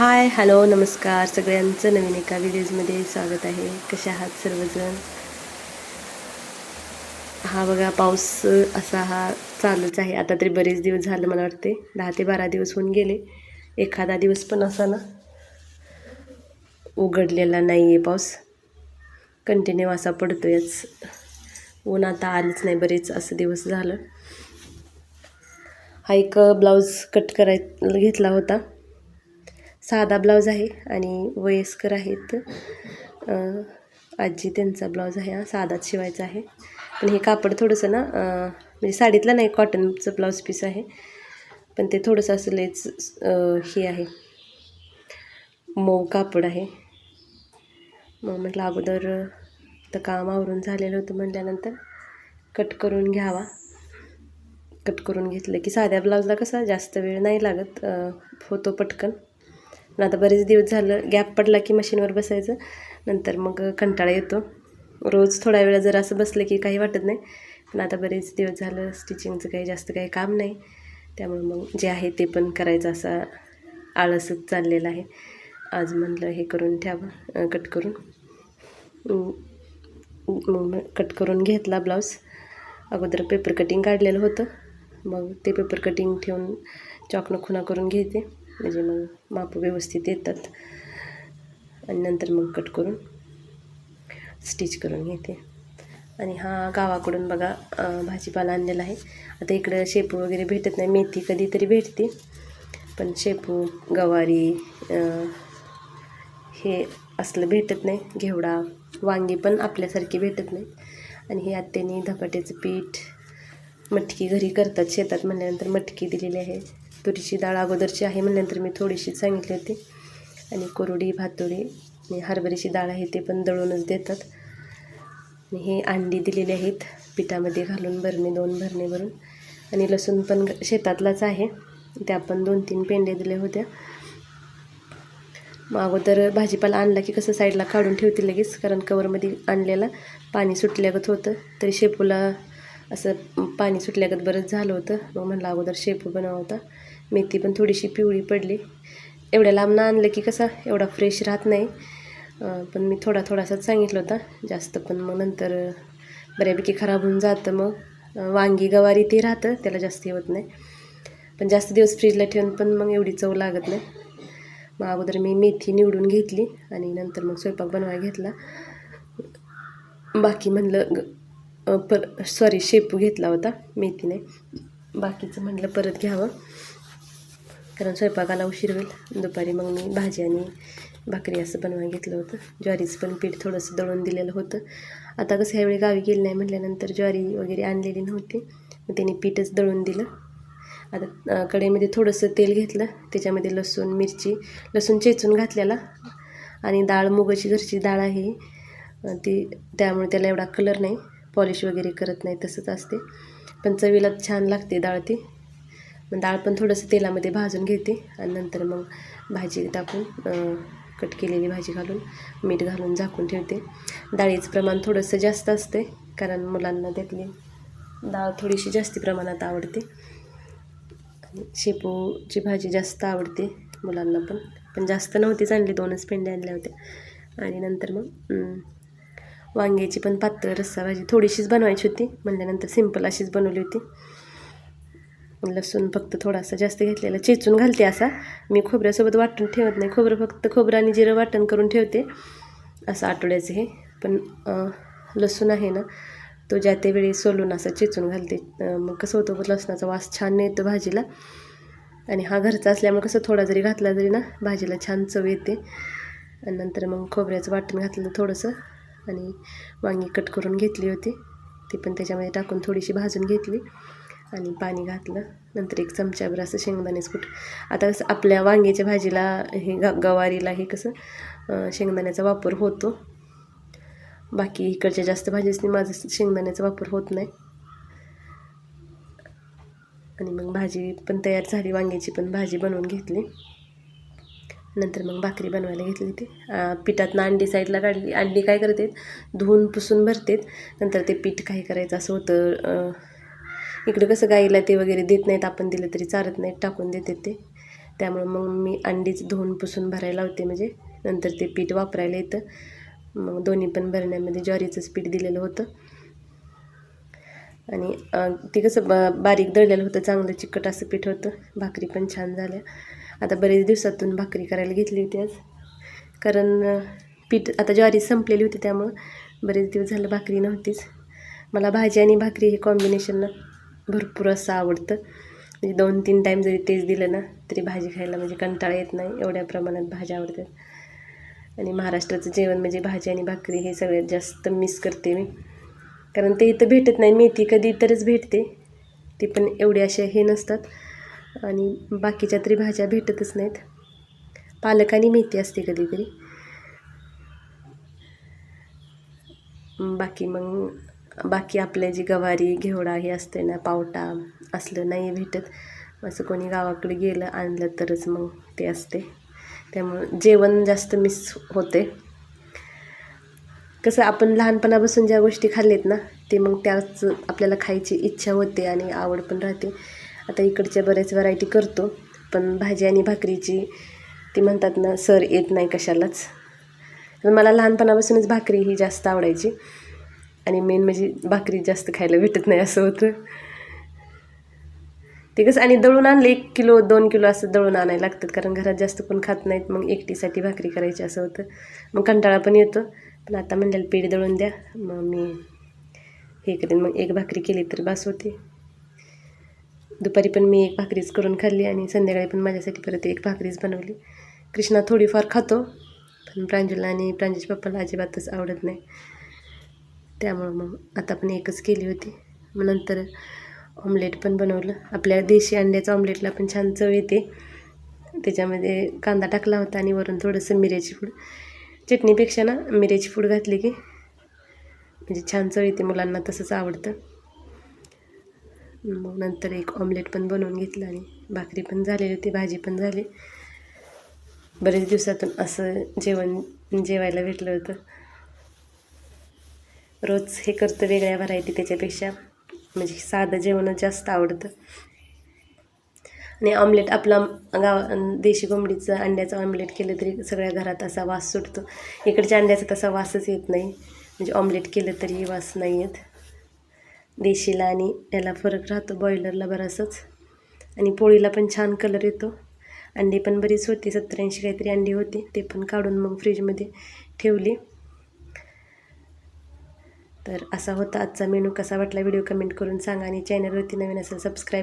Hi hello नमस्कार. सगळ्यांचं नवीन एका व्हिडिओजमध्ये स्वागत आहे. कसे आहात सर्वजण? हा बघा पाऊस असा हा चालूच आहे. आता तरी बरेच दिवस झालं मला वाटते दहा ते बारा दिवस होऊन गेले. एखादा दिवस पण असा ना उघडलेला नाही आहे पाऊस. कंटिन्यू असा पडतोयच. ऊन आता आलंच नाही बरेच असं दिवस झालं. हा एक ब्लाऊज कट कराय घेतला होता. साधा ब्लाऊज आहे आणि वयस्कर आहेत. आजी त्यांचा ब्लाऊज आहे हा साधाच शिवायचा आहे. पण हे कापड थोडंसं ना म्हणजे साडीतलं नाही कॉटनचं ब्लाऊज पीस आहे. पण ते थोडंसं असं लेच हे आहे. मऊ कापड आहे. मग म्हटलं अगोदर तर काम आवरून झालेलं होतं म्हटल्यानंतर कट करून घ्यावा. कट करून घेतलं की साध्या ब्लाऊजला कसा जास्त वेळ नाही लागत होतो पटकन. पण आता बरेच दिवस झालं गॅप पडला की मशीनवर बसायचं. नंतर मग कंटाळा येतो. रोज थोडा वेळा जर असं बसलं की काही वाटत नाही. पण आता बरेच दिवस झालं स्टिचिंगचं काही जास्त काही काम नाही. त्यामुळे मग जे आहे ते पण करायचं असा आळसच चाललेला आहे. आज म्हणलं हे करून ठेवा कट करून. मग कट करून घेतला ब्लाऊज अगोदर पेपर कटिंग काढलेलं होतं. मग ते पेपर कटिंग ठेवून चॉकनं खुणा करून घेते. म्हणजे मग माप व्यवस्थित येतात आणि नंतर मग कट करून स्टिच करून घेते. आणि हा गावाकडून बघा भाजीपाला आणलेला आहे. आता इकडं शेपू वगैरे भेटत नाही. मेथी कधीतरी भेटते. पण शेपू गवारी हे असलं भेटत नाही. घेवडा वांगी पण आपल्यासारखी भेटत नाही. आणि हे आत्याने धपाट्याचं पीठ मटकी घरी करतात शेतात म्हणल्यानंतर मटकी दिलेली आहे. तुरीची डाळ अगोदरची आहे म्हणल्यानंतर मी थोडीशी सांगितली होती. आणि कोरडी भातोडी आणि हरभऱ्याची डाळ आहे ते पण दळूनच देतात. आणि हे अंडी दिलेली आहेत. पिठामध्ये घालून भरणे दोन भरणे भरून. आणि लसूण पण शेतातलाच आहे. त्या पण दोन तीन पेंड्या दिल्या होत्या. मग अगोदर भाजीपाला आणला की कसं साईडला काढून ठेवते लगेच कारण कवरमध्ये आणलेला पाणी सुटल्यागत होतं. तरी शेपूला असं पाणी सुटल्यागत बरंच झालं होतं. मग म्हणलं अगोदर शेपू बनवा होता. मेथी पण थोडीशी पिवळी पडली. एवढ्या लांबनं आणलं की कसा एवढा फ्रेश राहत नाही. पण मी थोडा थोडासाच सांगितलं होता जास्त पण मग नंतर बऱ्यापैकी खराब होऊन जातं मग. वांगी गवारी ते राहतं त्याला जास्त येत होत नाही. पण जास्त दिवस फ्रीजला ठेवून पण मग एवढी चव लागत नाही. मग अगोदर मी मेथी निवडून घेतली आणि नंतर मग स्वयंपाक बनवायला घेतला. बाकी म्हणलं ग- पर सॉरी शेपू घेतला होता मेथीने. बाकीचं म्हणलं परत घ्यावं. कारण स्वयंपाकाला उशीर होईल. दुपारी मग मी भाजी आणि भाकरी असं बनवा घेतलं होतं. ज्वारीचं पण पीठ थोडंसं दळून दिलेलं होतं. आता कसं ह्यावेळी गावी गेलं नाही म्हटल्यानंतर ज्वारी वगैरे आणलेली नव्हती. मग त्यांनी पीठच दळून दिलं. आता कढईमध्ये थोडंसं तेल घेतलं. त्याच्यामध्ये लसूण मिरची लसूण चेचून घातलेला. आणि डाळ मुगाची घरची डाळ आहे ती त्यामुळे त्याला एवढा कलर नाही. पॉलिश वगैरे करत नाही तसंच असते. पण चवीला छान लागते डाळ ती. मग डाळ पण थोडंसं तेलामध्ये भाजून घेते आणि नंतर मग भाजी टाकून कट केलेली भाजी घालून मीठ घालून झाकून ठेवते. डाळीचं प्रमाण थोडंसं जास्त असते कारण मुलांना त्यातली डाळ थोडीशी जास्ती प्रमाणात आवडते. शेपूची भाजी जास्त आवडते मुलांना पण पण जास्त नव्हतीच आणली दोनच पेंड्या आणल्या होत्या. आणि नंतर मग वांग्याची पण पातळ रस्सा भाजी थोडीशीच बनवायची होती म्हणल्यानंतर सिंपल अशीच बनवली होती. लसूण फक्त थोडासा जास्त घेतलेला. चेचून घालते असा. मी खोबऱ्यासोबत वाटण ठेवत नाही. खोबरं फक्त खोबरं आणि जिरं वाटण करून ठेवते. असं आठवड्याचं हे. पण लसूण आहे ना तो ज्या त्या वेळी सोलून असं चेचून घालते. मग कसं होतं लसणाचा वास छान येतो भाजीला. आणि हा घरचा असल्यामुळे कसं थोडा जरी घातला जरी ना भाजीला छान चव येते. आणि नंतर मग खोबऱ्याचं वाटण घातलं थोडंसं. आणि वांगी कट करून घेतली होती. ती पण त्याच्यामध्ये टाकून थोडीशी भाजून घेतली. आणि पाणी घातलं. नंतर एक चमच्याभर असं शेंगदाणेच कुठ आता कसं आपल्या वांग्याच्या भाजीला हे ग गवारीला हे कसं शेंगदाण्याचा वापर होतो. बाकी इकडच्या जास्त भाजीसनी माझं शेंगदाण्याचा वापर होत नाही. आणि मग भाजी पण तयार झाली वांग्याची पण भाजी बनवून घेतली. नंतर मग भाकरी बनवायला घेतली ती पिठातनं अंडी साईडला काढली. अंडी काय करते धुवून पुसून भरतात. नंतर ते पीठ काय करायचं असं होतं इकडं कसं गाईला ते वगैरे देत नाहीत आपण दिलं तरी चालत नाहीत टाकून देते ते. त्यामुळं मग मी अंडीच धुवून पुसून भरायला होते म्हणजे नंतर ते पीठ वापरायला येतं. मग दोन्ही पण भरण्यामध्ये ज्वारीचंच पीठ दिलेलं होतं. आणि ते कसं ब बारीक दळलेलं होतं चांगलं चिकट असं पीठ होतं. भाकरी पण छान झाल्या. आता बरेच दिवसातून भाकरी करायला घेतली होती आज. कारण पीठ आता ज्वारी संपलेली होती त्यामुळं बरेच दिवस झालं भाकरी नव्हतीच. मला भाजी आणि भाकरी हे कॉम्बिनेशन ना भरपूर असं आवडतं. म्हणजे दोन तीन टाईम जरी तेच दिलं ना तरी भाजी खायला म्हणजे कंटाळा येत नाही. एवढ्या प्रमाणात भाज्या आवडतात. आणि महाराष्ट्राचं जेवण म्हणजे भाजी आणि भाकरी हे सगळ्यात जास्त मिस करते मी. कारण ते इथं भेटत नाही. मेथी कधी तरच भेटते. ती पण एवढे असे हे नसतात. आणि बाकीच्या तरी भाज्या भेटतच नाहीत. पालक आणि मेथी असते कधीतरी. बाकी मग बाकी आपले जी गवारी घेवडा हे असते ना पावटा असलं नाही भेटत. असं कोणी गावाकडे गेलं आणलं तरच मग ते असते. त्यामुळं जेवण जास्त मिस होते. कसं आपण लहानपणापासून ज्या गोष्टी खाल्लेत ना ते मग त्याच आपल्याला खायची इच्छा होते आणि आवड पण राहते. आता इकडच्या बऱ्याच व्हरायटी करतो पण भाजी आणि भाकरीची ती म्हणतात ना सर येत नाही कशालाच. मला लहानपणापासूनच भाकरी ही जास्त आवडायची. आणि मेन म्हणजे भाकरी जास्त खायला भेटत नाही असं होतं. ते कसं आणि दळून आणलं एक किलो दोन किलो असं दळून आणायला लागतात. कारण घरात जास्त कोण खात नाहीत मग एकटीसाठी भाकरी करायची असं होतं. मग कंटाळा पण येतो. पण आता म्हणलेलं पीठ दळून द्या. मग मी हे करेन. मग एक भाकरी केली तर बास होते. दुपारी पण मी एक भाकरीच करून खाल्ली आणि संध्याकाळी पण माझ्यासाठी परत एक भाकरीच बनवली. कृष्णा थोडीफार खातो पण प्रांजूला आणि प्रांजूच्या पप्पाला अजिबातच आवडत नाही. त्यामुळं मग आता पण एकच केली होती. मग नंतर ऑमलेट पण बनवलं. आपल्या देशी अंड्याच्या ऑमलेटला पण छान चव येते. त्याच्यामध्ये कांदा टाकला होता आणि वरून थोडंसं मिऱ्याची पूड. चटणीपेक्षा ना मिऱ्याची पूड घातली की म्हणजे छान चव येते. मुलांना तसंच आवडतं. मग नंतर एक ऑमलेट पण बनवून घेतलं आणि भाकरी पण झालेली होती. भाजी पण झाली. बरेच दिवसातून असं जेवण जेवायला भेटलं होतं. रोज हे करतं वेगळ्या व्हरायटी त्याच्यापेक्षा. म्हणजे साधं जेवणच जास्त आवडतं. आणि ऑमलेट आपला गाव देशी कोंबडीचं अंड्याचं ऑमलेट केलं तरी सगळ्या घरात असा वास सुटतो. इकडच्या अंड्याचा तसा वासच येत नाही. म्हणजे ऑमलेट केलं तरी वास नाही येत. देशीला आणि याला फरक राहतो बॉयलरला बराचच आणि पोळीला पण छान कलर येतो. अंडी पण बरीच होती सत्तर ऐंशी काहीतरी अंडी होती ते पण काढून मग फ्रीजमध्ये ठेवली. तर असा होता आजचा मेनू. कसा वाटला व्हिडिओ कमेंट करून सांगा आणि चॅनलवरती नवीन असेल सबस्क्राईब